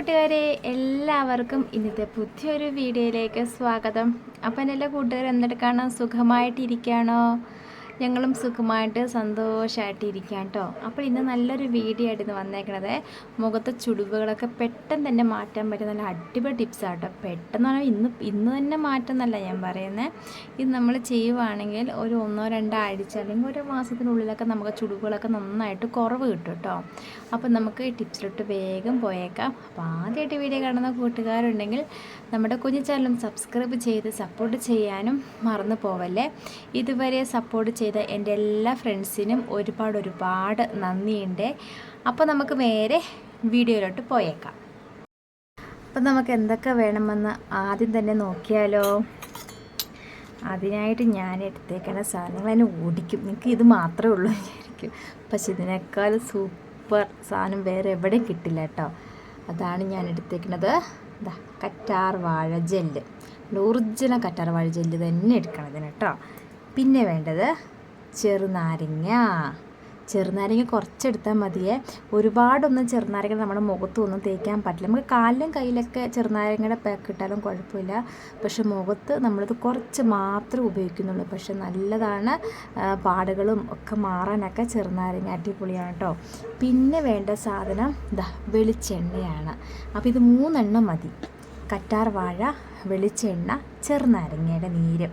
കൂട്ടുകാരെ എല്ലാവർക്കും ഇന്നത്തെ പുതിയൊരു വീഡിയോയിലേക്ക് സ്വാഗതം. അപ്പം എല്ലാ കൂട്ടുകാരും എന്തെടുക്കാണോ? സുഖമായിട്ടിരിക്കുകയാണോ? ഞങ്ങളും സുഖമായിട്ട് സന്തോഷമായിട്ട് ഇരിക്കാം കേട്ടോ. അപ്പോൾ ഇന്ന് നല്ലൊരു വീഡിയോ ആയിട്ട് ഇന്ന് വന്നേക്കണത്. മുഖത്തെ ചുളിവുകളൊക്കെ പെട്ടെന്ന് തന്നെ മാറ്റാൻ പറ്റുന്ന നല്ല അടിപൊളി ടിപ്സാണ് കേട്ടോ. പെട്ടെന്ന് പറഞ്ഞാൽ ഇന്ന് ഇന്ന് തന്നെ മാറ്റമെന്നല്ല ഞാൻ പറയുന്നത് ഇത് നമ്മൾ ചെയ്യുവാണെങ്കിൽ ഒരു ഒന്നോ രണ്ടോ ആഴ്ച അല്ലെങ്കിൽ ഒരു മാസത്തിനുള്ളിലൊക്കെ നമുക്ക് ചുളിവുകളൊക്കെ നന്നായിട്ട് കുറവ് കിട്ടും കേട്ടോ. അപ്പോൾ നമുക്ക് ടിപ്സിലോട്ട് വേഗം പോയേക്കാം. അപ്പോൾ ആദ്യമായിട്ട് വീഡിയോ കാണുന്ന കൂട്ടുകാരുണ്ടെങ്കിൽ നമ്മുടെ കുഞ്ഞു ചാനലും സബ്സ്ക്രൈബ് ചെയ്ത് സപ്പോർട്ട് ചെയ്യാനും മറന്നു പോവല്ലേ. ഇതുവരെ സപ്പോർട്ട് ചെയ്ത എന്റെ എല്ലാ ഫ്രണ്ട്സിനും ഒരുപാട് ഒരുപാട് നന്ദിയുണ്ട്. അപ്പോൾ നമുക്ക് നേരെ വീഡിയോയിലോട്ട് പോയേക്കാം. അപ്പം നമുക്ക് എന്തൊക്കെ വേണമെന്ന് ആദ്യം തന്നെ നോക്കിയാലോ. അതിനായിട്ട് ഞാൻ എടുത്തേക്കണ സാധനങ്ങൾ അതിനെ ഓടിക്കും. നിങ്ങൾക്ക് ഇത് മാത്രമേ ഉള്ളൂ വിചാരിക്കും. പക്ഷെ ഇതിനേക്കാൾ സൂപ്പർ സാധനം വേറെ എവിടെയും കിട്ടില്ല കേട്ടോ. അതാണ് ഞാൻ എടുത്തേക്കുന്നത്. ഇതാ കറ്റാർ വാഴ ജെല്ല്. ഒറിജിനൽ കറ്റാർ വാഴ ജെല്ല് തന്നെ എടുക്കണം ഇതിന് കേട്ടോ. പിന്നെ വേണ്ടത് ചെറുനാരങ്ങ. ചെറുനാരങ്ങ കുറച്ചെടുത്താൽ മതിയേ. ഒരുപാടൊന്നും ചെറുനാരങ്ങ നമ്മുടെ മുഖത്തൊന്നും തേക്കാൻ പറ്റില്ല. നമുക്ക് കാലിലും കയ്യിലൊക്കെ ചെറുനാരങ്ങയുടെ പാക്ക് ഇട്ടാലും കുഴപ്പമില്ല. പക്ഷെ മുഖത്ത് നമ്മളിത് കുറച്ച് മാത്രമേ ഉപയോഗിക്കുന്നുള്ളൂ. പക്ഷെ നല്ലതാണ് പാടുകളും ഒക്കെ മാറാനൊക്കെ ചെറുനാരങ്ങ അടിപൊളിയാണ് കേട്ടോ. പിന്നെ വേണ്ട സാധനം ഇതാ വെളിച്ചെണ്ണയാണ്. അപ്പോൾ ഇത് മൂന്നെണ്ണം മതി. കറ്റാർ വാഴ വെളിച്ചെണ്ണ ചെറുനാരങ്ങയുടെ നീര്.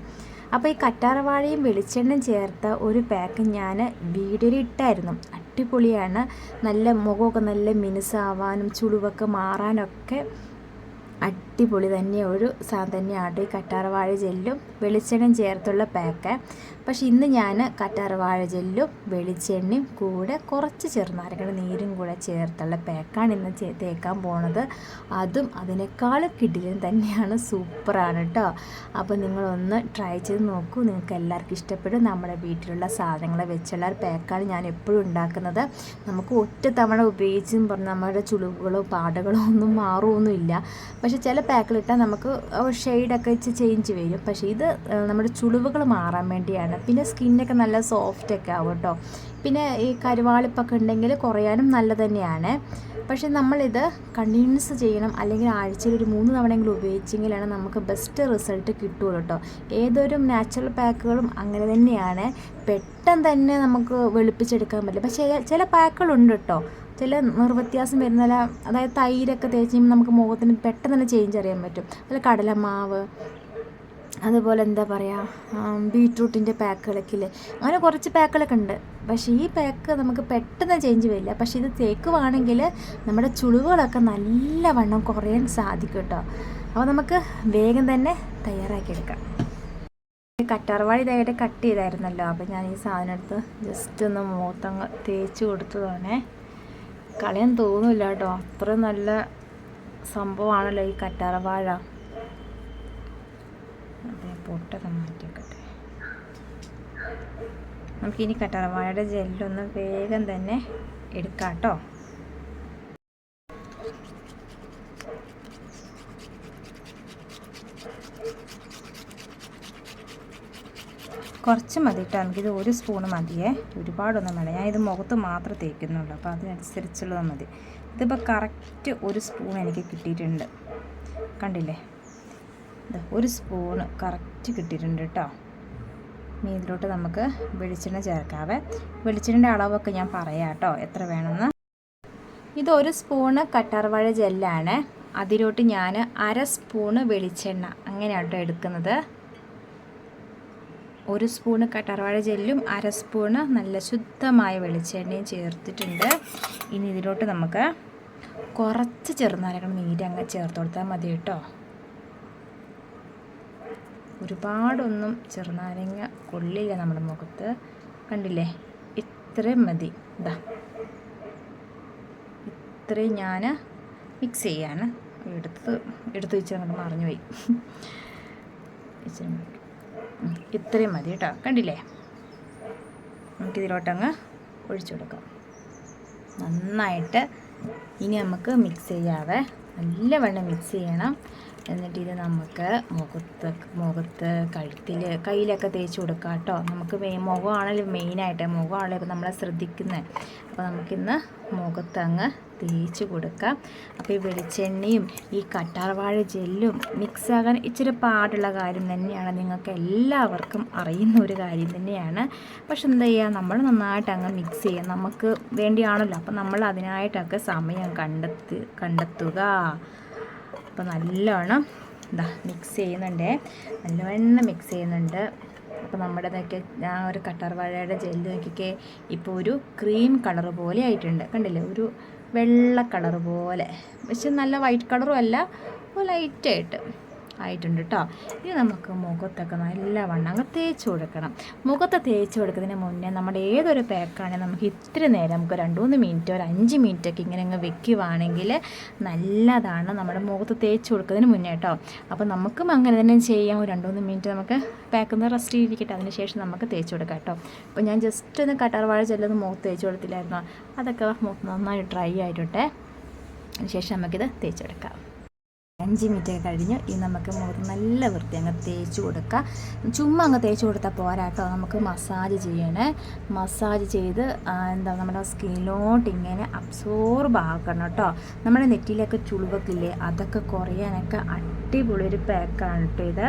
അപ്പോൾ ഈ കറ്റാർവാഴയും വെളിച്ചെണ്ണയും ചേർത്ത ഒരു പാക്ക് ഞാൻ വീഡിയോയിൽ ഇട്ടായിരുന്നു അടിപൊളിയാണ്. നല്ല മുഖമൊക്കെ നല്ല മിനുസാവാനും ചുളിവൊക്കെ മാറാനൊക്കെ അടിപൊളി തന്നെ ഒരു സാധനം തന്നെയാണ് ഈ കറ്റാർവാഴ ജെല്ലും. വെളിച്ചെണ്ണയും ചേർത്തുള്ള പാക്ക്. പക്ഷേ ഇന്ന് ഞാൻ കറ്റാർവാഴ ജെല്ലും വെളിച്ചെണ്ണയും കൂടെ കുറച്ച് ചെറുനാരങ്ങയുടെ നീരും കൂടെ ചേർത്തുള്ള പാക്കാണ് ഇന്ന് തേക്കാൻ പോണത്. അതും അതിനേക്കാൾ കിടിലും തന്നെയാണ്. സൂപ്പറാണ് കേട്ടോ അപ്പോൾ നിങ്ങളൊന്ന് ട്രൈ ചെയ്ത് നോക്കൂ. നിങ്ങൾക്ക് എല്ലാവർക്കും ഇഷ്ടപ്പെടും. നമ്മുടെ വീട്ടിലുള്ള സാധനങ്ങളെ വെച്ചുള്ള ഒരു പാക്കാണ് ഞാൻ എപ്പോഴും ഉണ്ടാക്കുന്നത്. നമുക്ക് ഒറ്റ തവണ ഉപയോഗിച്ചും പറഞ്ഞ് നമ്മുടെ ചുളിവുകളോ പാടുകളോ ഒന്നും മാറുമൊന്നുമില്ല പക്ഷേ ചില പാക്കിലിട്ടാൽ നമുക്ക് ഷെയ്ഡൊക്കെ വെച്ച് ചേഞ്ച് വരും. പക്ഷേ ഇത് നമ്മുടെ ചുളിവുകൾ മാറാൻ വേണ്ടിയാണ്. പിന്നെ സ്കിന്നൊക്കെ നല്ല സോഫ്റ്റൊക്കെ ആവും കേട്ടോ. പിന്നെ ഈ കരുവാളിപ്പൊക്കെ ഉണ്ടെങ്കിൽ കുറയാനും നല്ല തന്നെയാണ്. പക്ഷേ നമ്മളിത് കണ്ടിന്യൂസ് ചെയ്യണം. അല്ലെങ്കിൽ ആഴ്ചയിൽ ഒരു മൂന്ന് തവണയെങ്കിലും ഉപയോഗിച്ചെങ്കിലാണ് നമുക്ക് ബെസ്റ്റ് റിസൾട്ട് കിട്ടുള്ളൂ കേട്ടോ. ഏതൊരു നാച്ചുറൽ പാക്കുകളും അങ്ങനെ തന്നെയാണ്. പെട്ടെന്ന് തന്നെ നമുക്ക് വെളുപ്പിച്ചെടുക്കാൻ പറ്റില്ല. പക്ഷേ ചില പാക്കുകളുണ്ട് കേട്ടോ. ചില നിർവ്യത്യാസം വരുന്നില്ല. അതായത് തൈരൊക്കെ തേച്ച് കഴിയുമ്പോൾ നമുക്ക് മുഖത്തിന് പെട്ടെന്ന് തന്നെ ചേഞ്ച് അറിയാൻ പറ്റും. അതിൽ കടലമാവ് അതുപോലെ എന്താ പറയുക ബീട്രൂട്ടിന്റെ പാക്കുകളൊക്കെ ഇല്ലേ? അങ്ങനെ കുറച്ച് പാക്കുകളൊക്കെ ഉണ്ട്. പക്ഷേ ഈ പാക്ക് നമുക്ക് പെട്ടെന്ന് ചേഞ്ച് വരില്ല. പക്ഷേ ഇത് തേക്കുവാണെങ്കിൽ നമ്മുടെ ചുളിവുകളൊക്കെ നല്ലവണ്ണം കുറയാൻ സാധിക്കും കേട്ടോ. അപ്പോൾ നമുക്ക് വേഗം തന്നെ തയ്യാറാക്കി എടുക്കാം. കറ്റാർവാഴി ഇതായിട്ട് കട്ട് ചെയ്തായിരുന്നല്ലോ. അപ്പോൾ ഞാൻ ഈ സാധനം എടുത്ത് ജസ്റ്റ് ഒന്ന് മുഖത്തങ്ങ് തേച്ച് കൊടുത്തതാണേ. കളയാൻ തോന്നില്ല കേട്ടോ. അത്ര നല്ല സംഭവമാണല്ലോ ഈ കറ്റാർവാഴ അതെ പൊട്ടൊക്കെ മാറ്റിക്കട്ടെ നമുക്കിനി കറ്റാർവാഴയുടെ ജെല്ലൊന്ന് വേഗം തന്നെ എടുക്കാം കേട്ടോ കുറച്ച് മതി കേട്ടോ നമുക്കിത് ഒരു സ്പൂണ് മതിയേ. ഒരുപാടൊന്നും ഞാൻ ഇത് മുഖത്ത് മാത്രം തേക്കുന്നുള്ളൂ. അപ്പോൾ അതിനനുസരിച്ചുള്ളത് മതി. ഇതിപ്പോൾ കറക്റ്റ് ഒരു സ്പൂൺ എനിക്ക് കിട്ടിയിട്ടുണ്ട്. കണ്ടില്ലേ? ഒരു സ്പൂണ് കറക്റ്റ് കിട്ടിയിട്ടുണ്ട് കേട്ടോ ഇനി ഇതിലോട്ട് നമുക്ക് വെളിച്ചെണ്ണ ചേർക്കാവേ. വെളിച്ചെണ്ണന്റെ അളവൊക്കെ ഞാൻ പറയാം കേട്ടോ എത്ര വേണമെന്ന്. ഇത് ഒരു സ്പൂണ് കട്ടാർവാഴ ജെല്ലാണ്. അതിലോട്ട് ഞാൻ അര സ്പൂണ് വെളിച്ചെണ്ണ അങ്ങനെയാണ് കേട്ടോ എടുക്കുന്നത്. ഒരു സ്പൂണ് കറ്റാർവാഴ ജെല്ലും അര സ്പൂണ് നല്ല ശുദ്ധമായ വെളിച്ചെണ്ണയും ചേർത്തിട്ടുണ്ട്. ഇനി ഇതിലോട്ട് നമുക്ക് കുറച്ച് ചെറുനാരങ്ങ നീര് അങ്ങ് ചേർത്ത് കൊടുത്താൽ മതി കേട്ടോ. ഒരുപാടൊന്നും ചെറുനാരങ്ങ കൊള്ളില്ല നമ്മുടെ മുഖത്ത്. കണ്ടില്ലേ? ഇത്രയും മതി. ഇതാ ഇത്രയും ഞാൻ മിക്സ് ചെയ്യാണ്. എടുത്ത് എടുത്ത് വെച്ച് അങ്ങോട്ട് മറിഞ്ഞു പോയി. ഇച്ചിരി ഇത്രയും മതി കേട്ടോ. കണ്ടില്ലേ? നമുക്കിതിലോട്ടങ്ങ് ഒഴിച്ചു കൊടുക്കാം. നന്നായിട്ട് ഇനി നമുക്ക് മിക്സ് ചെയ്യാതെ നല്ല വെള്ളം മിക്സ് ചെയ്യണം. എന്നിട്ട് ഇത് നമുക്ക് മുഖത്ത് മുഖത്ത് കഴുത്തിൽ കയ്യിലൊക്കെ തേച്ച് കൊടുക്കാം കേട്ടോ. നമുക്ക് മുഖമാണല്ലോ മെയിനായിട്ട് മുഖമാണല്ലോ ഇപ്പോൾ നമ്മളെ ശ്രദ്ധിക്കുന്നത് അപ്പോൾ നമുക്കിന്ന് മുഖത്തങ്ങ് തേച്ച് കൊടുക്കുക അപ്പോൾ ഈ വെളിച്ചെണ്ണയും ഈ കട്ടാർവാഴ ജെല്ലും മിക്സ് ആകാൻ ഇച്ചിരി പാടുള്ള കാര്യം തന്നെയാണ്. നിങ്ങൾക്ക് എല്ലാവർക്കും അറിയുന്ന ഒരു കാര്യം തന്നെയാണ്. പക്ഷെ എന്താ ചെയ്യുക? നമ്മൾ നന്നായിട്ട് അങ്ങ് മിക്സ് ചെയ്യുക. നമുക്ക് വേണ്ടിയാണല്ലോ. അപ്പോൾ നമ്മൾ അതിനായിട്ടൊക്കെ സമയം കണ്ടെത്തി കണ്ടെത്തുക. അപ്പോൾ നല്ലോണം എന്താ മിക്സ് ചെയ്യുന്നുണ്ട്. നല്ലവണ്ണം മിക്സ് ചെയ്യുന്നുണ്ട്. അപ്പോൾ നമ്മുടെ ഇതൊക്കെ ആ ഒരു കട്ടർ വാഴയുടെ ജെല്ല് നോക്കിക്കേ ഇപ്പോൾ ഒരു ക്രീം കളർ പോലെ ആയിട്ടുണ്ട്. കണ്ടില്ലേ? ഒരു വെള്ള കളർ പോലെ. പക്ഷെ നല്ല വൈറ്റ് കളറും അല്ല ലൈറ്റായിട്ട്. ആയിട്ടുണ്ട് കേട്ടോ ഇനി നമുക്ക് മുഖത്തൊക്കെ നല്ലവണ്ണം അങ്ങ് തേച്ച് കൊടുക്കണം. മുഖത്ത് തേച്ച് കൊടുക്കുന്നതിന് മുന്നേ നമ്മുടെ ഏതൊരു പാക്കാണെങ്കിൽ നമുക്ക് ഇത്ര നേരം നമുക്ക് രണ്ട് മൂന്ന് മിനിറ്റ് ഒരു അഞ്ച് മിനിറ്റ് ഒക്കെ ഇങ്ങനെ അങ്ങ് വെക്കുവാണെങ്കിൽ നല്ലതാണ് നമ്മുടെ മുഖത്ത് തേച്ച് കൊടുക്കുന്നതിന് മുന്നേ കേട്ടോ അപ്പോൾ നമുക്കും അങ്ങനെ തന്നെ ചെയ്യാം. ഒരു രണ്ട് മൂന്ന് മിനിറ്റ് നമുക്ക് പാക്കുന്ന റെസ്റ്റ് ചെയ്തിരിക്കട്ടെ. അതിന് ശേഷം നമുക്ക് തേച്ച് കൊടുക്കാം കേട്ടോ അപ്പോൾ ഞാൻ ജസ്റ്റ് ഒന്ന് കട്ടാർവാഴ ചെല്ലൊന്ന് മുഖത്ത് തേച്ച് കൊടുത്തില്ലായിരുന്നു? അതൊക്കെ നന്നായി ഡ്രൈ ആയിട്ടോട്ടെ. അതിനുശേഷം നമുക്കിത് തേച്ചെടുക്കാം അഞ്ച് മിനിറ്റ് കഴിഞ്ഞ് ഈ നമുക്ക് മുഖത്ത് നല്ല വൃത്തി അങ്ങ് തേച്ച് കൊടുക്കുക ചുമ്മാ അങ്ങ് തേച്ച് കൊടുത്താൽ പോരാട്ടോ നമുക്ക് മസാജ് ചെയ്യണേ. മസാജ് ചെയ്ത് എന്താ നമ്മുടെ സ്കിന്നിലോട്ട് ഇങ്ങനെ അബ്സോർബ് ആക്കണം കേട്ടോ. നമ്മുടെ നെറ്റിയിലൊക്കെ ചുളിവൊക്കെ അതൊക്കെ കുറയാനൊക്കെ അടിപൊളി ഒരു പാക്കാണ് കേട്ടോ ഇത്.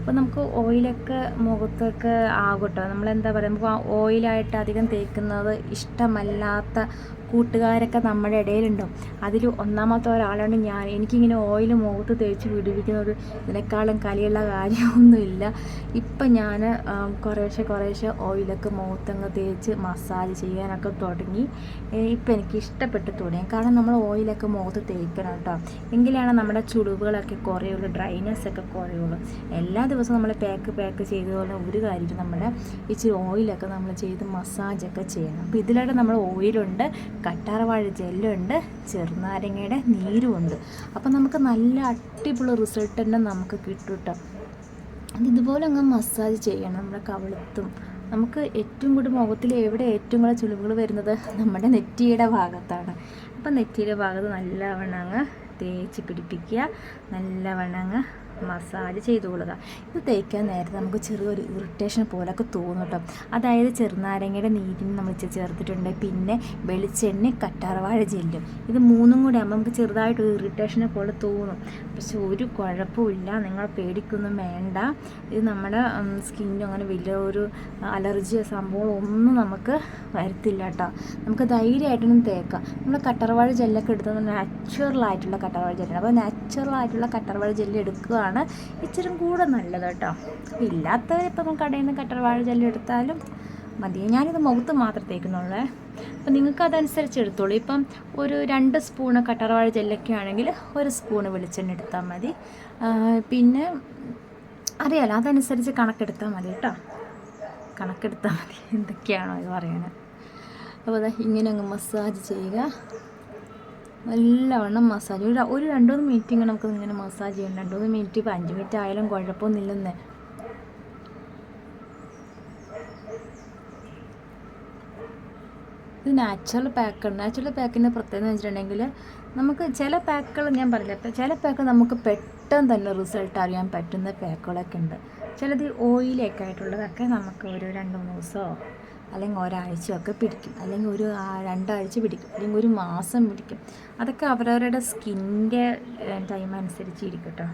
അപ്പോൾ നമുക്ക് ഓയിലൊക്കെ മുഖത്തൊക്കെ ആകട്ടോ. നമ്മളെന്താ പറയുക നമുക്ക് ഓയിലായിട്ട് അധികം തേക്കുന്നത് ഇഷ്ടമല്ലാത്ത കൂട്ടുകാരൊക്കെ നമ്മുടെ ഇടയിലുണ്ടോ? അതിൽ ഒന്നാമത്തെ ഒരാളാണ് ഞാൻ. എനിക്കിങ്ങനെ ഓയിൽ മുഖത്ത് തേച്ച് പിടിപ്പിക്കുന്ന ഒരു ഇതിനേക്കാളും കലിയുള്ള കാര്യമൊന്നുമില്ല. ഇപ്പം ഞാൻ കുറേശ്ശെ കുറേശ്ശെ ഓയിലൊക്കെ മുഖത്തങ്ങ് തേച്ച് മസാജ് ചെയ്യാനൊക്കെ തുടങ്ങി. ഇപ്പം എനിക്ക് ഇഷ്ടപ്പെട്ട് തുടങ്ങി. കാരണം നമ്മൾ ഓയിലൊക്കെ മുഖത്ത് തേക്കണം കേട്ടോ. എങ്കിലാണ് നമ്മുടെ ചുളിവുകളൊക്കെ കുറയുള്ളൂ ഡ്രൈനെസ് ഒക്കെ കുറയുള്ളൂ. എല്ലാ ദിവസവും നമ്മൾ പാക്ക് പാക്ക് ചെയ്തതുപോലെ ഒരു കാര്യത്തിൽ നമ്മുടെ ഇച്ചിരി ഓയിലൊക്കെ നമ്മൾ ചെയ്ത് മസാജൊക്കെ ചെയ്യണം. അപ്പോൾ ഇതിലൂടെ നമ്മൾ ഓയിലുണ്ട് കട്ടാറവാഴ ജെല്ലുണ്ട് ചെറുനാരങ്ങയുടെ നീരുമുണ്ട്. അപ്പോൾ നമുക്ക് നല്ല അടിപൊളി റിസൾട്ട് തന്നെ നമുക്ക് കിട്ടും കേട്ടോ ഇതുപോലെ അങ്ങ് മസാജ് ചെയ്യണം നമ്മുടെ കവിളത്തും. നമുക്ക് ഏറ്റവും കൂടുതൽ മുഖത്തിൽ എവിടെ ഏറ്റവും കൂടുതൽ ചുളിവുകൾ വരുന്നത് നമ്മുടെ നെറ്റിയുടെ ഭാഗത്താണ്. അപ്പം നെറ്റിയുടെ ഭാഗത്ത് നല്ലവണ്ണം അങ്ങ് തേച്ച് പിടിപ്പിക്കുക നല്ലവണ്ണം അങ്ങ് മസാജ് ചെയ്തു കൊടുക്കുക ഇത് തേക്കാൻ നേരത്തെ നമുക്ക് ചെറിയൊരു ഇറിറ്റേഷൻ പോലൊക്കെ തോന്നും കേട്ടോ. അതായത് ചെറുനാരങ്ങയുടെ നീരിന് നമ്മൾ ചേർത്തിട്ടുണ്ട്. പിന്നെ വെളിച്ചെണ്ണ കറ്റാർവാഴ ജെല്ലും. ഇത് മൂന്നും കൂടെ ആകുമ്പോൾ നമുക്ക് ചെറുതായിട്ട് ഒരു ഇറിറ്റേഷനെ പോലെ തോന്നും. പക്ഷെ ഒരു കുഴപ്പമില്ല നിങ്ങൾ പേടിക്കൊന്നും വേണ്ട. ഇത് നമ്മുടെ സ്കിന്നും അങ്ങനെ വലിയ ഒരു അലർജിയോ സംഭവം ഒന്നും നമുക്ക് വരത്തില്ല കേട്ടോ. നമുക്ക് ധൈര്യമായിട്ടൊന്നും തേക്കാം. നമ്മൾ കട്ടർവാഴ ജെല്ലൊക്കെ എടുത്തത് നാച്ചുറലായിട്ടുള്ള കട്ടർവാഴ ജെല്ലാണ്. അപ്പോൾ നാച്ചുറലായിട്ടുള്ള കട്ടർവാഴ ജെല്ല് എടുക്കുകയാണ് ഇച്ചിരി കൂടെ നല്ലത് കേട്ടോ. ഇല്ലാത്തവരിപ്പോൾ നമുക്ക് കടയിൽ നിന്ന് കട്ടർവാഴ ജെല്ല് എടുത്താലും മതി ഞാനിത് മുഖത്ത് മാത്രം തേക്കുന്നുള്ളേ. അപ്പം നിങ്ങൾക്ക് അതനുസരിച്ച് എടുത്തോളൂ. ഇപ്പം ഒരു രണ്ട് സ്പൂണ് കട്ടറവാഴ ജെല്ലൊക്കെ ആണെങ്കിൽ ഒരു സ്പൂണ് വെളിച്ചെണ്ണ എടുത്താൽ മതി. പിന്നെ അറിയാലോ അതനുസരിച്ച് കണക്കെടുത്താൽ മതി കേട്ടോ. കണക്കെടുത്താൽ മതി. എന്തൊക്കെയാണോ ഇത് പറയണത് അപ്പോൾ അതാ ഇങ്ങനെ അങ്ങ് മസാജ് ചെയ്യുക. നല്ലവണ്ണം മസാജ്. ഒരു ഒരു രണ്ടു മൂന്ന് മിനിറ്റ് ഇങ്ങനെ നമുക്ക് ഇങ്ങനെ മസാജ് ചെയ്യണം രണ്ടു മൂന്ന് മിനിറ്റ് ഇപ്പോൾ അഞ്ച് മിനിറ്റ് ആയാലും കുഴപ്പമൊന്നുമില്ലെന്നേ. ഇത് നാച്ചുറൽ പാക്കാണ് നാച്ചുറൽ പാക്കിന്റെ പ്രത്യേകത എന്ന് വെച്ചിട്ടുണ്ടെങ്കിൽ നമുക്ക് ചില പാക്കുകൾ ഞാൻ പറയില്ല ചില പാക്ക് നമുക്ക് പെട്ടെന്ന് തന്നെ റിസൾട്ട് അറിയാൻ പറ്റുന്ന പാക്കുകളൊക്കെ ഉണ്ട്. ചിലത് ഓയിലൊക്കെ ആയിട്ടുള്ളതൊക്കെ നമുക്ക് ഒരു രണ്ട് മൂന്ന് ദിവസമോ അല്ലെങ്കിൽ ഒരാഴ്ചയൊക്കെ പിടിക്കും. അല്ലെങ്കിൽ ഒരു രണ്ടാഴ്ച പിടിക്കും. അല്ലെങ്കിൽ ഒരു മാസം പിടിക്കും. അതൊക്കെ അവരവരുടെ സ്കിന്റെ ടൈം അനുസരിച്ച് ഇരിക്കും കേട്ടോ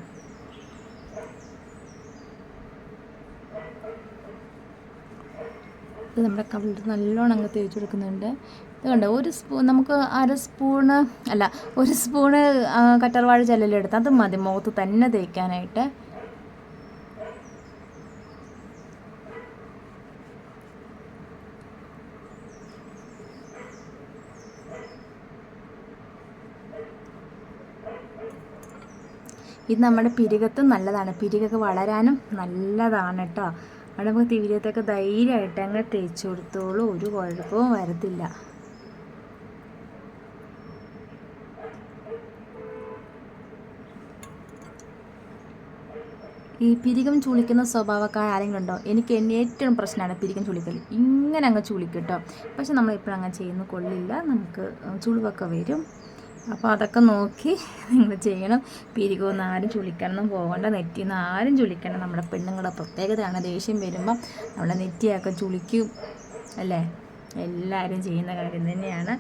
ഇത് നമ്മുടെ കവിളിൽ നല്ലോണം അങ്ങ് തേച്ച് കൊടുക്കുന്നുണ്ട്. ഇത് കണ്ടോ ഒരു സ്പൂൺ നമുക്ക് അര സ്പൂണ് അല്ല ഒരു സ്പൂണ് കറ്റർവാഴ ജെല്ലെടുത്ത് അത് മതി മുഖത്ത് തന്നെ തേക്കാനായിട്ട്. ഇത് നമ്മുടെ പിരികത്തും നല്ലതാണ്. പിരികൊക്കെ വളരാനും നല്ലതാണ് കേട്ടോ. അവിടെ നമുക്ക് തിവിരത്തൊക്കെ ധൈര്യമായിട്ട് അങ്ങ് തേച്ച് കൊടുത്തോളൂ. ഒരു കുഴപ്പവും വരത്തില്ല. ഈ പിരികം ചുളിക്കുന്ന സ്വഭാവക്കാർ ആരെങ്കിലും ഉണ്ടോ? എനിക്ക് എന്നെ ഏറ്റവും പ്രശ്നമാണ് പിരികം ചുളിക്കൽ. ഇങ്ങനെ അങ്ങ് ചുളിക്കും കേട്ടോ. പക്ഷെ നമ്മളെപ്പോഴും അങ്ങനെ ചെയ്യുന്ന കൊള്ളില്ല. നമുക്ക് ചുളിവൊക്കെ വരും. അപ്പോൾ അതൊക്കെ നോക്കി നിങ്ങൾ ചെയ്യണം. പിരികൊന്നും ആരും ചുളിക്കാനൊന്നും പോകണ്ട. നെറ്റി നിന്ന് ആരും ചുളിക്കണം നമ്മുടെ പെണ്ണുങ്ങളുടെ പ്രത്യേകതയാണ്. ദേഷ്യം വരുമ്പം നമ്മളെ നെറ്റിയൊക്കെ ചുളിക്കും അല്ലേ? എല്ലാവരും ചെയ്യുന്ന കാര്യം തന്നെയാണ്.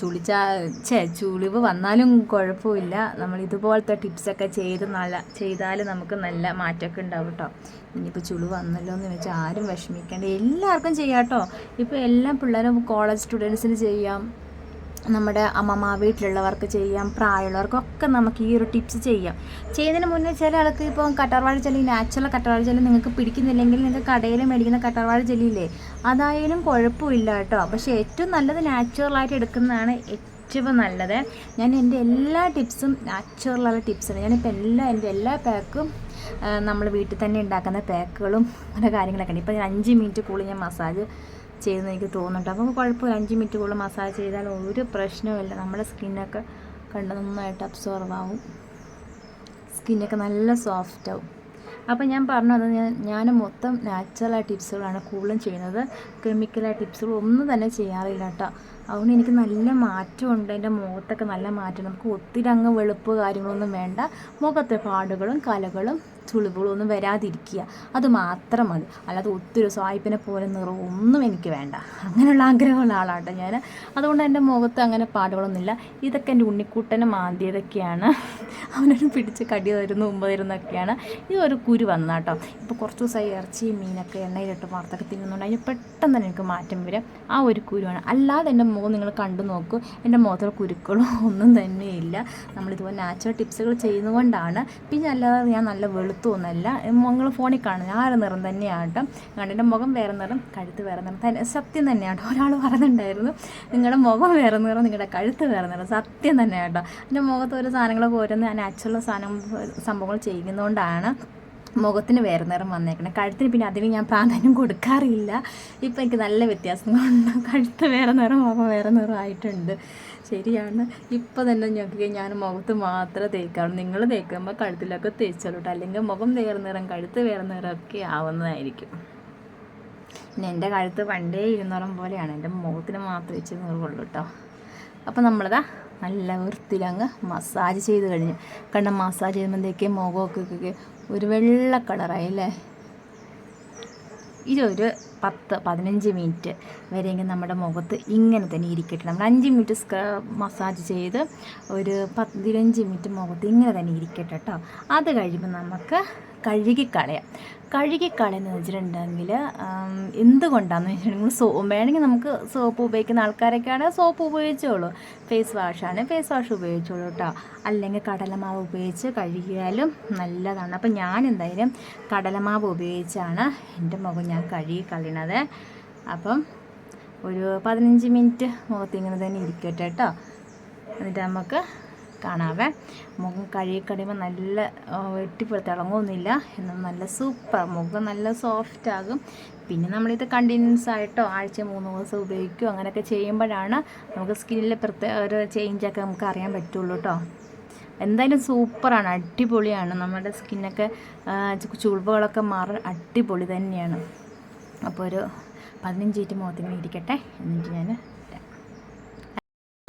ചുളിച്ചാൽ ചേ ചുളിവ് വന്നാലും കുഴപ്പമില്ല. നമ്മൾ ഇതുപോലത്തെ ടിപ്സൊക്കെ ചെയ്ത് നല്ല ചെയ്താൽ നമുക്ക് നല്ല മാറ്റമൊക്കെ ഉണ്ടാവും കേട്ടോ. ഇനിയിപ്പോൾ ചുളിവ് വന്നല്ലോ എന്ന് വെച്ചാൽ ആരും വിഷമിക്കേണ്ട. എല്ലാവർക്കും ചെയ്യാം കേട്ടോ. ഇപ്പോൾ എല്ലാ പിള്ളേരും കോളേജ് സ്റ്റുഡൻസിന് ചെയ്യാം. നമ്മുടെ അമ്മമ്മ വീട്ടിലുള്ളവർക്ക് ചെയ്യാം പ്രായമുള്ളവർക്കൊക്കെ നമുക്ക് ഈ ഒരു ടിപ്സ് ചെയ്യാം. ചെയ്യുന്നതിന് മുന്നേ ചില ആൾക്ക് ഇപ്പോൾ കട്ടർവാഴ ജെല്ലി നാച്ചുറൽ കട്ടർവാഴ ജെല്ലി നിങ്ങൾക്ക് പിടിക്കുന്നില്ലെങ്കിൽ നിങ്ങൾക്ക് കടയിൽ മേടിക്കുന്ന കട്ടർവാഴ ജെല്ലിയില്ലേ അതായാലും കുഴപ്പമില്ല കേട്ടോ. പക്ഷേ ഏറ്റവും നല്ലത് നാച്ചുറലായിട്ട് എടുക്കുന്നതാണ് ഏറ്റവും നല്ലത്. ഞാൻ എന്റെ എല്ലാ ടിപ്സും നാച്ചുറലുള്ള ടിപ്സാണ് ഞാനിപ്പോൾ എല്ലാ എന്റെ എല്ലാ പാക്കും നമ്മൾ വീട്ടിൽ തന്നെ ഉണ്ടാക്കുന്ന പാക്കുകളും അങ്ങനെ കാര്യങ്ങളൊക്കെ ഉണ്ട്. ഇപ്പോൾ അഞ്ച് മിനിറ്റ് കൂളി ഞാൻ മസാജ് ചെയ്യുന്നത് എനിക്ക് തോന്നുന്നുണ്ട്. അപ്പം കുഴപ്പമില്ല. അഞ്ച് മിനിറ്റ് കൂടുതൽ മസാജ് ചെയ്താൽ ഒരു പ്രശ്നവുമില്ല നമ്മുടെ സ്കിന്നൊക്കെ കണ്ട് നന്നായിട്ട് അബ്സോർവ് ആവും. സ്കിന്നൊക്കെ നല്ല സോഫ്റ്റ് ആവും. അപ്പോൾ ഞാൻ പറഞ്ഞത് ഞാൻ ഞാൻ മൊത്തം നാച്ചുറലായ ടിപ്സുകളാണ് കൂടുതലും ചെയ്യുന്നത്. കെമിക്കലായ ടിപ്സുകൾ ഒന്നും തന്നെ ചെയ്യാറില്ല കേട്ടോ. അതുകൊണ്ട് എനിക്ക് നല്ല മാറ്റമുണ്ട്. എന്റെ മുഖത്തൊക്കെ നല്ല മാറ്റം. നമുക്ക് ഒത്തിരി അങ്ങ് വെളുപ്പ് കാര്യങ്ങളൊന്നും വേണ്ട. മുഖത്തെ പാടുകളും കലകളും ചുളിവുകളൊന്നും വരാതിരിക്കുക. അത് മാത്രം മതി. അല്ലാതെ ഒത്തിരി സ്വായ്പിനെ പോലെ നിറവും ഒന്നും എനിക്ക് വേണ്ട. അങ്ങനെയുള്ള ആഗ്രഹമുള്ള ആളാട്ടെ ഞാൻ അതുകൊണ്ട് എന്റെ മുഖത്ത് അങ്ങനെ പാടുകളൊന്നുമില്ല. ഇതൊക്കെ എന്റെ ഉണ്ണിക്കൂട്ടനെ മാന്തിയതൊക്കെയാണ്. അവനൊരു പിടിച്ച് കടി തരുന്നു മുമ്പ് തരുന്നൊക്കെയാണ് ഇത് ഒരു കുരു വന്നാട്ടോ. ഇപ്പോൾ കുറച്ച് ദിവസമായി ഇറച്ചിയും മീനൊക്കെ എണ്ണയിലിട്ട് വറുത്തൊക്കെ തിന്നുന്നുണ്ട്. അതിന് പെട്ടെന്ന് തന്നെ എനിക്ക് മാറ്റം വരും. ആ ഒരു കുരുവാണ്. അല്ലാതെ എന്റെ മുഖം നിങ്ങൾ കണ്ടു നോക്കൂ. എന്റെ മുഖത്തുള്ള കുരുക്കളും ഒന്നും തന്നെയില്ല. നമ്മളിതുപോലെ നാച്ചുറൽ ടിപ്സുകൾ ചെയ്യുന്നതുകൊണ്ടാണ്. പിന്നെ അല്ലാതെ ഞാൻ നല്ല വെളുത്തൊന്നുമല്ല നിങ്ങൾ ഫോണിൽ കാണുന്നത്. ആ ഒരു നിറം കേട്ടോ കണ്ണിന്റെ മുഖം വേറെ നിറം കഴുത്ത് വേറെ നിറം. തന്നെ സത്യം തന്നെയാണ് ഒരാൾ പറഞ്ഞിട്ടുണ്ടായിരുന്നു നിങ്ങളുടെ മുഖം വേറെ നിറം നിങ്ങളുടെ കഴുത്ത് വേറെ നിറം. സത്യം തന്നെയാണ് കേട്ടോ എന്റെ മുഖത്ത് ഓരോ സാധനങ്ങളൊക്കെ ഓരോന്ന് നാച്ചുറൽ സാധനം സംഭവങ്ങൾ ചെയ്യുന്നതുകൊണ്ടാണ് മുഖത്തിന് വേറെ നിറം വന്നേക്കണം. കഴുത്തിന് പിന്നെ അതിന് ഞാൻ പ്രാധാന്യം കൊടുക്കാറില്ല. ഇപ്പം എനിക്ക് നല്ല വ്യത്യാസങ്ങളുണ്ട്. കഴുത്ത് വേറെ നിറം മുഖം വേറെ നിറം ആയിട്ടുണ്ട്. ശരിയാണ്. ഇപ്പോൾ തന്നെ ഞങ്ങൾക്ക് ഞാൻ മുഖത്ത് മാത്രമേ തേക്കാവുള്ളൂ നിങ്ങൾ തേക്കുമ്പോൾ കഴുത്തിലൊക്കെ തേച്ചോളൂ കേട്ടോ അല്ലെങ്കിൽ മുഖം വേറെ നിറം കഴുത്ത് വേറെ നിറമൊക്കെ ആവുന്നതായിരിക്കും. പിന്നെ എന്റെ കഴുത്ത് പണ്ടേ ഇരുന്നോളം പോലെയാണ്. എന്റെ മുഖത്തിന് മാത്രം വെച്ച് നിറവുള്ളൂ കേട്ടോ അപ്പോൾ നമ്മളിതാ നല്ല വൃത്തിയിലങ്ങ് മസാജ് ചെയ്ത് കഴിഞ്ഞു. കണ്ട മസാജ് ചെയ്യുമ്പോഴത്തേക്ക് മുഖമൊക്കെ ഒരു വെള്ള കളറായി അല്ലേ? ഇതൊരു പത്ത് പതിനഞ്ച് മിനിറ്റ് വരെയെങ്കിൽ നമ്മുടെ മുഖത്ത് ഇങ്ങനെ തന്നെ ഇരിക്കട്ടെ. നമ്മൾ അഞ്ച് മിനിറ്റ് സ്ക മസാജ് ചെയ്ത് ഒരു പതിനഞ്ച് മിനിറ്റ് മുഖത്ത് ഇങ്ങനെ തന്നെ ഇരിക്കട്ടെ കേട്ടോ അത് കഴിയുമ്പോൾ നമുക്ക് കഴുകിക്കളയാം. കഴുകിക്കളയെന്ന് വെച്ചിട്ടുണ്ടെങ്കിൽ എന്തുകൊണ്ടാണെന്ന് വെച്ചിട്ടുണ്ടെങ്കിൽ സോ വേണമെങ്കിൽ നമുക്ക് സോപ്പ് ഉപയോഗിക്കുന്ന ആൾക്കാരൊക്കെയാണ് സോപ്പ് ഉപയോഗിച്ചോളൂ ഫേസ് വാഷാണ് ഫേസ് വാഷ് ഉപയോഗിച്ചോളൂ കേട്ടോ. അല്ലെങ്കിൽ കടലമാവ് ഉപയോഗിച്ച് കഴുകിയാലും നല്ലതാണ്. അപ്പോൾ ഞാൻ എന്തായാലും കടലമാവ് ഉപയോഗിച്ചാണ് എന്റെ മുഖം ഞാൻ കഴുകി കളയണത്. അപ്പം ഒരു പതിനഞ്ച് മിനിറ്റ് മുഖത്തിങ്ങനെ തന്നെ ഇരിക്കട്ടെ കേട്ടോ. എന്നിട്ട് നമുക്ക് കാണാവേ. മുഖം കഴുകി കഴിയുമ്പോൾ നല്ല വെട്ടിപ്പോൾ തിളങ്ങുന്നില്ല എന്നാൽ നല്ല സൂപ്പർ മുഖം നല്ല സോഫ്റ്റ് ആകും. പിന്നെ നമ്മളിത് കണ്ടിന്യൂസ് ആയിട്ടോ ആഴ്ച മൂന്ന് ദിവസം ഉപയോഗിക്കും അങ്ങനെയൊക്കെ ചെയ്യുമ്പോഴാണ് നമുക്ക് സ്കിന്നിലെ പ്രത്യേക ഒരു ചേഞ്ചൊക്കെ നമുക്ക് അറിയാൻ പറ്റുള്ളൂ കേട്ടോ എന്തായാലും സൂപ്പറാണ് അടിപൊളിയാണ്. നമ്മുടെ സ്കിന്നൊക്കെ ചുളിവുകളൊക്കെ മാറാൻ അടിപൊളി തന്നെയാണ്. അപ്പോൾ ഒരു പതിനഞ്ച് മിനിറ്റ് മുഖത്തിന് ഇരിക്കട്ടെ എന്നിട്ട് ഞാൻ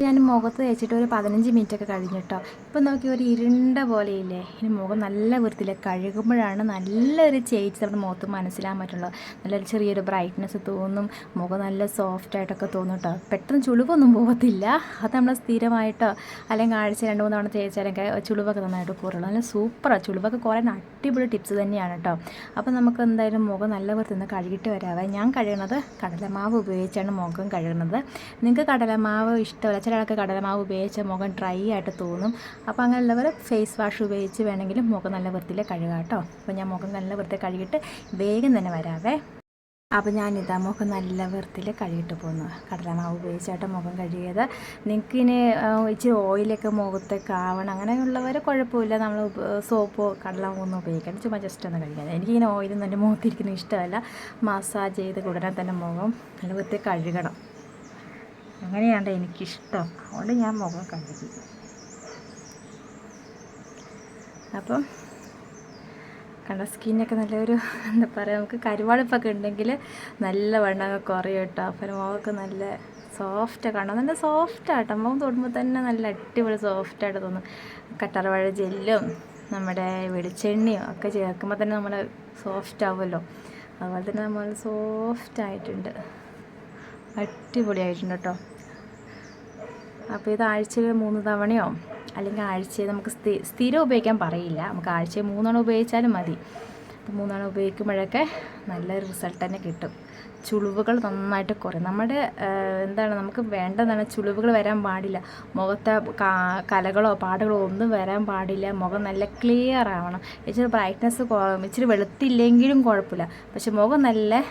ഞാൻ മുഖത്ത് തേച്ചിട്ട് ഒരു പതിനഞ്ച് മിനിറ്റ് ഒക്കെ കഴിഞ്ഞിട്ടോ. ഇപ്പം നോക്കി ഒരു ഇരുണ്ട പോലെയില്ലേ? ഇനി മുഖം നല്ല വൃത്തിയിൽ കഴുകുമ്പോഴാണ് നല്ലൊരു ചേഞ്ച് നമ്മുടെ മുഖത്ത് മനസ്സിലാൻ പറ്റുള്ളൂ. നല്ലൊരു ചെറിയൊരു ബ്രൈറ്റ്നസ് തോന്നും. മുഖം നല്ല സോഫ്റ്റ് ആയിട്ടൊക്കെ തോന്നും കേട്ടോ പെട്ടെന്ന് ചുളിവൊന്നും പോകത്തില്ല അത് നമ്മൾ സ്ഥിരമായിട്ടോ അല്ലെങ്കിൽ ആഴ്ച രണ്ട് മൂന്ന് തവണ തേച്ചാലൊക്കെ ചുളിവൊക്കെ നന്നായിട്ട് കുറയുള്ളൂ നല്ല സൂപ്പറാണ് ചുളിവൊക്കെ കുറേ അടിപൊളി ടിപ്സ് തന്നെയാണ് കേട്ടോ അപ്പോൾ നമുക്ക് എന്തായാലും മുഖം നല്ല വൃത്തി നിന്ന് കഴുകിയിട്ട് വരാവേ. ഞാൻ കഴുകണത് കടലമാവ് ഉപയോഗിച്ചാണ് മുഖം കഴുകുന്നത്. നിങ്ങൾക്ക് കടലമാവ് ഇഷ്ടമല്ല ചില കടലമാവ് ഉപയോഗിച്ച മുഖം ഡ്രൈ ആയിട്ട് തോന്നും. അപ്പോൾ അങ്ങനെയുള്ളവർ ഫേസ് വാഷ് ഉപയോഗിച്ച് വേണമെങ്കിലും മുഖം നല്ല വൃത്തിയിൽ കഴുകാം കേട്ടോ. അപ്പോൾ ഞാൻ മുഖം നല്ല വൃത്തി കഴുകിയിട്ട് വേഗം തന്നെ വരാവേ. അപ്പോൾ ഞാനിതാ മുഖം നല്ല വൃത്തിയിൽ കഴുകിയിട്ട് പോകുന്നു കടലമാവ് ഉപയോഗിച്ചായിട്ട് മുഖം കഴുകിയത്. നിങ്ങൾക്ക് ഇനി ഇച്ചിരി ഓയിലൊക്കെ മുഖത്തൊക്കെ ആവണം. അങ്ങനെയുള്ളവർ കുഴപ്പമില്ല. നമ്മൾ സോപ്പോ കടലമാവോ ഒന്നും ഉപയോഗിക്കണം ചുമ്മാ ജസ്റ്റ് ഒന്ന് കഴിക്കാൻ എനിക്കിങ്ങനെ ഓയിലൊന്നും എന്റെ മുഖത്തിരിക്കുന്നത് ഇഷ്ടമല്ല. മസാജ് ചെയ്ത് ഉടനെ തന്നെ മുഖം. നല്ല വൃത്തി കഴുകണം. അങ്ങനെയാണ് എനിക്കിഷ്ടം. അതുകൊണ്ട് ഞാൻ മുഖം കഴുകി. അപ്പം കണ്ട സ്കിന്നൊക്കെ നല്ലൊരു എന്താ പറയുക നമുക്ക് കരുവാളിപ്പൊക്കെ ഉണ്ടെങ്കിൽ നല്ല വണ്ണമൊക്കെ കുറയും കേട്ടോ. അപ്പം മുഖമൊക്കെ നല്ല സോഫ്റ്റ് കാണാം നല്ല സോഫ്റ്റ് ആട്ടോ. മുഖം തൊടുമ്പോൾ തന്നെ നല്ല അടിപൊളി സോഫ്റ്റായിട്ട് തോന്നും. കട്ടറവാഴ ജെല്ലും നമ്മുടെ വെളിച്ചെണ്ണയും ഒക്കെ ചേർക്കുമ്പോൾ തന്നെ നമ്മൾ സോഫ്റ്റ് ആവുമല്ലോ. അതുപോലെ തന്നെ നമ്മൾ സോഫ്റ്റ് ആയിട്ടുണ്ട്. അടിപൊളിയായിട്ടുണ്ട് കേട്ടോ. അപ്പോൾ ഇത് ആഴ്ചയിൽ മൂന്ന് തവണയോ? അല്ലെങ്കിൽ ആഴ്ചയിൽ നമുക്ക് സ്ഥി സ്ഥിരം ഉപയോഗിക്കാൻ പറയില്ല. നമുക്ക് ആഴ്ചയിൽ മൂന്നെണ്ണം ഉപയോഗിച്ചാലും മതി. അപ്പോൾ മൂന്നെണ്ണം ഉപയോഗിക്കുമ്പോഴൊക്കെ നല്ലൊരു റിസൾട്ട് തന്നെ കിട്ടും. ചുളിവുകൾ നന്നായിട്ട് കുറയും. നമ്മുടെ എന്താണ് നമുക്ക് വേണ്ടതാണ് ചുളിവുകൾ വരാൻ പാടില്ല. മുഖത്തെ കലകളോ പാടുകളോ ഒന്നും വരാൻ പാടില്ല. മുഖം നല്ല ക്ലിയർ ആവണം. ഇച്ചിരി ബ്രൈറ്റ്നസ് ഇച്ചിരി വെളുത്തില്ലെങ്കിലും കുഴപ്പമില്ല. പക്ഷെ മുഖം നല്ല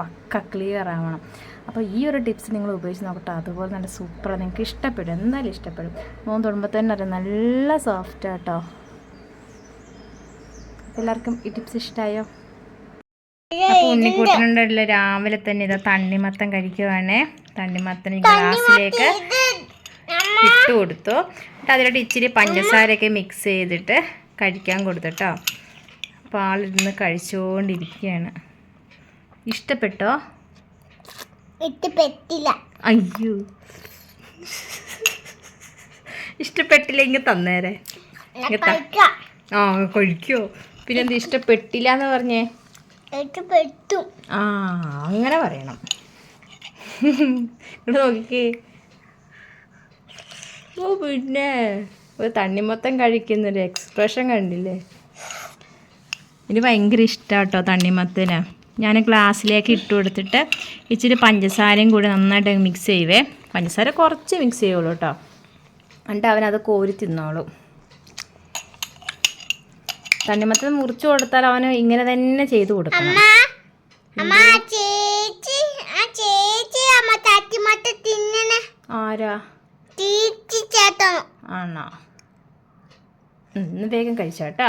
പക്ക ക്ലിയർ ആവണം. അപ്പോൾ ഈ ഒരു ടിപ്സ് നിങ്ങൾ ഉപയോഗിച്ച് നോക്കട്ടെ. അതുപോലെ നല്ല സൂപ്പറാണ് നിങ്ങൾക്ക് ഇഷ്ടപ്പെടും. എന്തായാലും ഇഷ്ടപ്പെടും. മോൻ തൊടുമ്പോൾ തന്നെ അറിയാം. നല്ല സോഫ്റ്റ് കേട്ടോ എല്ലാവർക്കും ഈ ടിപ്സ് ഇഷ്ടമായോ അപ്പോൾ ഉണ്ണിക്കുട്ടനുണ്ടല്ലോ രാവിലെ തന്നെ ഇതാ തണ്ണിമത്തം കഴിക്കുവാണേ. തണ്ണിമത്തം ഗ്ലാസ്സിലേക്ക് ഇട്ട് കൊടുത്തു. എന്നിട്ട് അതിലോട്ട് ഇച്ചിരി പഞ്ചസാരയൊക്കെ മിക്സ് ചെയ്തിട്ട് കഴിക്കാൻ കൊടുത്തിട്ടോ അപ്പോൾ ആളിരുന്ന് കഴിച്ചുകൊണ്ടിരിക്കുകയാണ് ഇഷ്ടപ്പെട്ടോ? അയ്യോ. ഇഷ്ടപ്പെട്ടില്ല ഇഷ്ടപ്പെട്ടില്ലെങ്കിൽ തന്നേരെ. ഇങ്ങ് ത- ആ കഴിക്കോ. പിന്നെ എന്താ ഇഷ്ടപ്പെട്ടില്ല എന്ന് പറഞ്ഞേ? ഇട്ട് പെട്ടു ആ അങ്ങനെ പറയണം. ഇവിടെ നോക്കിക്കേ. ഓ പിന്നെ. ഒരു തണ്ണിമത്തം കഴിക്കുന്നൊരു എക്സ്പ്രഷൻ കണ്ടില്ലേ? ഇനി ഭയങ്കര ഇഷ്ടമാണ് കേട്ടോ തണ്ണിമത്തന്. ഞാൻ ഗ്ലാസ്സിലേക്ക് ഇട്ട് കൊടുത്തിട്ട് ഇച്ചിരി പഞ്ചസാരയും കൂടി നന്നായിട്ട് മിക്സ് ചെയ്യുവേ. പഞ്ചസാര കുറച്ച് മിക്സ് ചെയ്യുള്ളൂ കേട്ടോ. എന്നിട്ട് അവനത് കോരി തിന്നോളൂ. തണ്ണിമത്തൻ മുറിച്ച് കൊടുത്താൽ അവന് ഇങ്ങനെ തന്നെ ചെയ്ത് കൊടുക്കണം. ആരാ? ആണോ? ഇന്ന് വേഗം കഴിച്ചോട്ടാ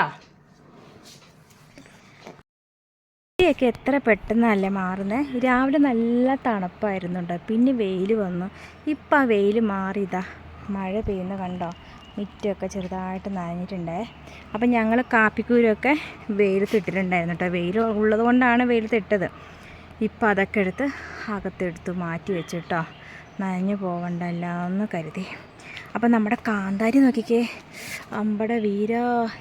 ഒക്കെ എത്ര പെട്ടെന്നല്ലേ മാറുന്നത് രാവിലെ നല്ല തണുപ്പായിരുന്നുണ്ട്. പിന്നെ വെയിൽ വന്നു. ഇപ്പം ആ വെയിൽ മാറിയതാ. മഴ പെയ്യുന്ന കണ്ടോ? മിറ്റമൊക്കെ ചെറുതായിട്ട് നനഞ്ഞിട്ടുണ്ടേ. അപ്പം ഞങ്ങൾ കാപ്പിക്കൂരൊക്കെ വെയിലത്തിട്ടിട്ടുണ്ടായിരുന്നു കേട്ടോ. വെയിൽ ഉള്ളത് കൊണ്ടാണ് വെയിലത്തിട്ടത് ഇപ്പം അതൊക്കെ എടുത്ത് അകത്തെടുത്ത് മാറ്റി വെച്ചിട്ടോ നനഞ്ഞു പോവണ്ടല്ലോ എന്ന് കരുതി. അപ്പം നമ്മുടെ കാന്താരി നോക്കിക്കേ. അമ്പടെ വീര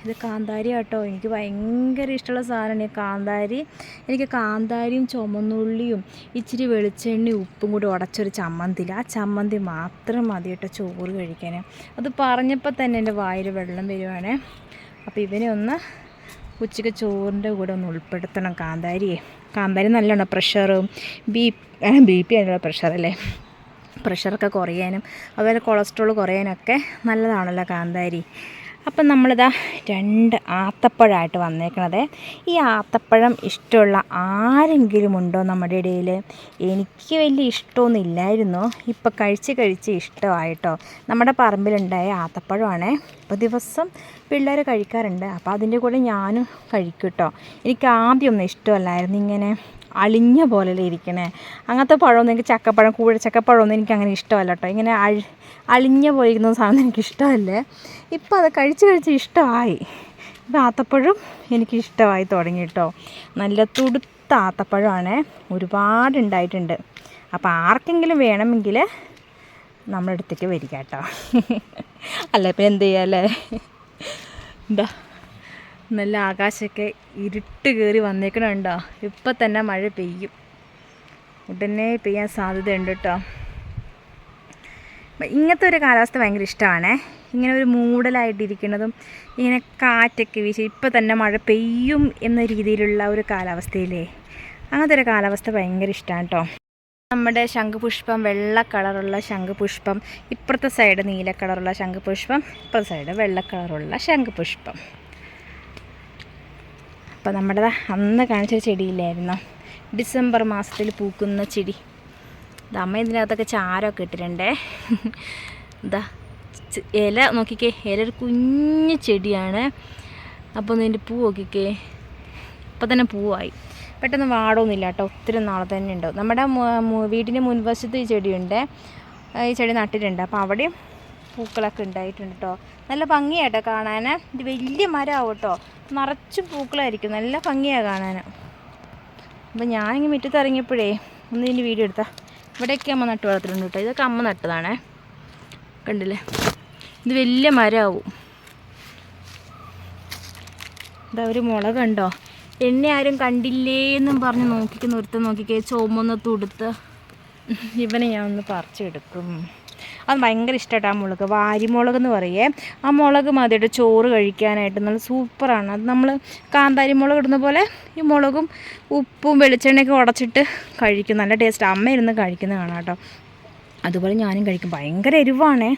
ഇത് കാന്താരി കേട്ടോ എനിക്ക് ഭയങ്കര ഇഷ്ടമുള്ള സാധനമാണ് കാന്താരി. എനിക്ക് കാന്താരിയും ചുമന്നുള്ളിയും ഇച്ചിരി വെളിച്ചെണ്ണയും ഉപ്പും കൂടി ഉടച്ചൊരു ചമ്മന്തിയിൽ ആ ചമ്മന്തി മാത്രം മതി കേട്ടോ ചോറ് കഴിക്കാൻ അത് പറഞ്ഞപ്പോൾ തന്നെ എന്റെ വായിൽ വെള്ളം വരുവാണേ. അപ്പോൾ ഇവനെ ഒന്ന് ഉച്ചയ്ക്ക് ചോറിന്റെ കൂടെ ഒന്ന് ഉൾപ്പെടുത്തണം കാന്താരിയെ. കാന്താരി നല്ലോണം പ്രഷറും ബി ബി പി അതിനുള്ള പ്രഷറല്ലേ പ്രഷറൊക്കെ കുറയാനും അതുപോലെ കൊളസ്ട്രോൾ കുറയാനൊക്കെ നല്ലതാണല്ലോ കാന്താരി. അപ്പം നമ്മളിതാ രണ്ട് ആത്തപ്പഴമായിട്ട് വന്നേക്കണത്. ഈ ആത്തപ്പഴം ഇഷ്ടമുള്ള ആരെങ്കിലും ഉണ്ടോ നമ്മുടെ ഇടയിൽ? എനിക്ക് വലിയ ഇഷ്ടമൊന്നും ഇല്ലായിരുന്നു. ഇപ്പം കഴിച്ച് കഴിച്ച് ഇഷ്ടമായിട്ടോ. നമ്മുടെ പറമ്പിലുണ്ടായ ആത്തപ്പഴമാണ്. ഇപ്പോൾ ദിവസം പിള്ളേർ കഴിക്കാറുണ്ട്. അപ്പോൾ അതിന്റെ കൂടെ ഞാനും കഴിക്കും കേട്ടോ എനിക്ക് ആദ്യമൊന്നും ഇഷ്ടമല്ലായിരുന്നു ഇങ്ങനെ അളിഞ്ഞ പോലെയല്ലേ ഇരിക്കണേ. അങ്ങനത്തെ പഴമൊന്നും എനിക്ക് ചക്കപ്പഴം കൂടെ ചക്കപ്പഴമൊന്നും എനിക്ക് അങ്ങനെ ഇഷ്ടമല്ല കേട്ടോ ഇങ്ങനെ അളിഞ്ഞ പോലെ ഇരിക്കുന്ന സാധനം എനിക്ക് ഇഷ്ടമല്ലേ. ഇപ്പോൾ അത് കഴിച്ച് കഴിച്ച് ഇഷ്ടമായി. ഇപ്പം ആത്തപ്പഴം എനിക്ക് ഇഷ്ടമായി തുടങ്ങി കേട്ടോ നല്ല തുടുത്ത ആത്തപ്പഴമാണ് ഒരുപാട് ഉണ്ടായിട്ടുണ്ട്. അപ്പോൾ ആർക്കെങ്കിലും വേണമെങ്കിൽ നമ്മുടെ അടുത്തേക്ക് വരിക കേട്ടോ അല്ല ഇപ്പം എന്ത് ചെയ്യാല്ലേ എന്താ നല്ല ആകാശമൊക്കെ ഇരുട്ട് കയറി വന്നേക്കണുണ്ടോ? ഇപ്പം തന്നെ മഴ പെയ്യും. ഉടനെ പെയ്യാൻ സാധ്യതയുണ്ട് കേട്ടോ. ഇങ്ങനത്തെ ഒരു കാലാവസ്ഥ ഭയങ്കര ഇഷ്ടമാണേ. ഇങ്ങനെ ഒരു മൂടലായിട്ടിരിക്കുന്നതും ഇങ്ങനെ കാറ്റൊക്കെ വീശി ഇപ്പം തന്നെ മഴ പെയ്യും എന്ന രീതിയിലുള്ള ഒരു കാലാവസ്ഥയില്ലേ അങ്ങനത്തെ ഒരു കാലാവസ്ഥ ഭയങ്കര ഇഷ്ടമാണ് കേട്ടോ. നമ്മുടെ ശംഖുപുഷ്പം വെള്ള കളറുള്ള ശംഖുപുഷ്പം ഇപ്പുറത്തെ സൈഡ് നീല കളറുള്ള ശംഖുപുഷ്പം ഇപ്പുറത്തെ സൈഡ് വെള്ള കളറുള്ള ശംഖുപുഷ്പം. അപ്പോൾ നമ്മുടെ അന്ന് കാണിച്ച ചെടിയില്ലായിരുന്നോ. ഡിസംബർ മാസത്തിൽ പൂക്കുന്ന ചെടി. അമ്മ ഇതിനകത്തൊക്കെ ചാരമൊക്കെ ഇട്ടിട്ടുണ്ടേ. ഇതാ ഇല നോക്കിക്കേ ഇല ഒരു കുഞ്ഞു ചെടിയാണ്. അപ്പോൾ ഇതിന്റെ പൂ നോക്കിക്കേ. ഇപ്പം തന്നെ പൂവായി. പെട്ടെന്ന് വാടൊന്നുമില്ല കേട്ടോ ഒത്തിരി നാളെ തന്നെ ഉണ്ടാവും നമ്മുടെ വീടിന്റെ മുൻവശത്ത് ഈ ചെടിയുണ്ട്. ഈ ചെടി നട്ടിട്ടുണ്ട്. അപ്പോൾ അവിടെയും പൂക്കളൊക്കെ ഉണ്ടായിട്ടുണ്ട് കേട്ടോ. നല്ല ഭംഗിയായിട്ടോ കാണാൻ ഇത് വലിയ മരമാവും കേട്ടോ നിറച്ചും പൂക്കളായിരിക്കും. നല്ല ഭംഗിയാണ് കാണാൻ അപ്പോൾ ഞാനിങ്ങനെ മുറ്റത്ത് ഇറങ്ങിയപ്പോഴേ ഒന്ന് ഇതിന്റെ വീഡിയോ എടുത്താൽ ഇവിടെയൊക്കെ അമ്മ നട്ട് വളർത്തിട്ടുണ്ട് കേട്ടോ. ഇതൊക്കെ അമ്മ നട്ടതാണേ. കണ്ടില്ലേ? ഇത് വലിയ മരമാവും ഇതാ ഒരു മുളക് ഉണ്ടോ എന്നെ ആരും കണ്ടില്ലേ എന്നും പറഞ്ഞ് നോക്കിക്കുന്ന നിർത്തി നോക്കിക്കേ ചുമന്ന് തുടുത്ത്. ഇവനെ ഞാൻ ഒന്ന് പറിച്ചെടുക്കും. അത് ഭയങ്കര ഇഷ്ടമായിട്ട് ആ മുളക് വാരിമുളക് എന്ന് പറയേ. ആ മുളക് മതിയുടെ ചോറ് കഴിക്കാനായിട്ട് നല്ല സൂപ്പറാണ്. അത് നമ്മൾ കാന്താരി മുളക് ഇടുന്ന പോലെ ഈ മുളകും ഉപ്പും വെളിച്ചെണ്ണയൊക്കെ ഉടച്ചിട്ട് കഴിക്കും. നല്ല ടേസ്റ്റ്. അമ്മ ഇരുന്ന് കഴിക്കുന്നത് കാണാം കേട്ടോ. അതുപോലെ ഞാനും കഴിക്കും. ഭയങ്കര എരിവാണേ.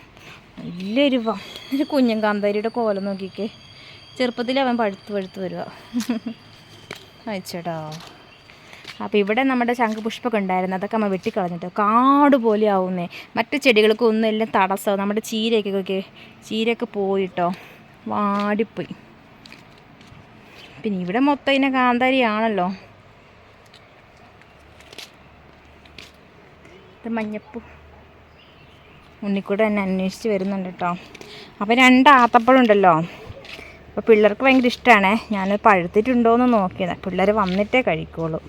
നല്ല എരിവാണ് ഒരു കുഞ്ഞൻ കാന്താരിയുടെ കോല നോക്കിക്കേ. ചെറുപ്പത്തിൽ അവൻ പഴുത്ത് പഴുത്ത് വരിക അയച്ചേട്ടാ അപ്പോൾ ഇവിടെ നമ്മുടെ ശംഖുപുഷ്പമൊക്കെ ഉണ്ടായിരുന്നു. അതൊക്കെ അമ്മ വെട്ടിക്കളഞ്ഞിട്ട് കാട് പോലെ ആവുന്നേ. മറ്റു ചെടികൾക്ക് ഒന്നും എല്ലാം തടസ്സം. നമ്മുടെ ചീരയൊക്കെ ചീരയൊക്കെ പോയിട്ടോ. വാടിപ്പോയി. പിന്നെ ഇവിടെ മൊത്തം ഇതിനെ കാന്താരിയാണല്ലോ. ഇത് മഞ്ഞപ്പൂ. ഉണ്ണിക്കൂടെ തന്നെ അന്വേഷിച്ച് വരുന്നുണ്ട് കേട്ടോ. അപ്പോൾ രണ്ട് ആത്തപ്പഴം ഉണ്ടല്ലോ. അപ്പോൾ പിള്ളേർക്ക് ഭയങ്കര ഇഷ്ടമാണ് ഞാൻ പഴുത്തിട്ടുണ്ടോയെന്ന് നോക്കിയത്. പിള്ളേർ വന്നിട്ടേ കഴിക്കുള്ളൂ.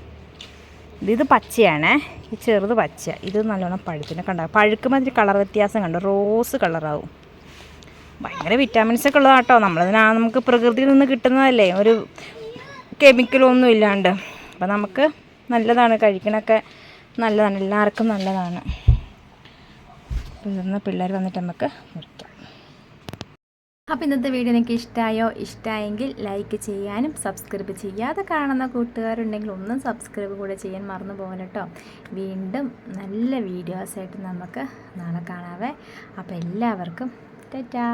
ഇത് പച്ചയാണ്. ഈ ചെറുത് പച്ച. ഇത് നല്ലോണം പഴുത്തിനെ കണ്ട? പഴുക്കുമ്പോൾ അതിന് കളർ വ്യത്യാസം കണ്ടു? റോസ് കളറാവും. ഭയങ്കര വിറ്റാമിൻസ് ഒക്കെ ഉള്ളതാണ് കേട്ടോ നമ്മളതിനാ നമുക്ക് പ്രകൃതിയിൽ നിന്ന് കിട്ടുന്നതല്ലേ. ഒരു കെമിക്കലൊന്നും ഇല്ലാണ്ട്. അപ്പം നമുക്ക് നല്ലതാണ്. കഴിക്കണൊക്കെ നല്ലതാണ്. എല്ലാവർക്കും നല്ലതാണ്. പിള്ളേർ വന്നിട്ട് നമുക്ക് മുറിക്കാം അപ്പോൾ ഇന്നത്തെ വീഡിയോ നിങ്ങൾക്ക് ഇഷ്ടമായോ ഇഷ്ടമായെങ്കിൽ ലൈക്ക് ചെയ്യാനും സബ്സ്ക്രൈബ് ചെയ്യാതെ കാണുന്ന കൂട്ടുകാരുണ്ടെങ്കിൽ ഒന്നും സബ്സ്ക്രൈബ് കൂടെ ചെയ്യാൻ മറന്നു പോകണം കേട്ടോ. വീണ്ടും നല്ല വീഡിയോസായിട്ട് നമുക്ക് നാളെ കാണാവേ. അപ്പോൾ എല്ലാവർക്കും ടാറ്റാ!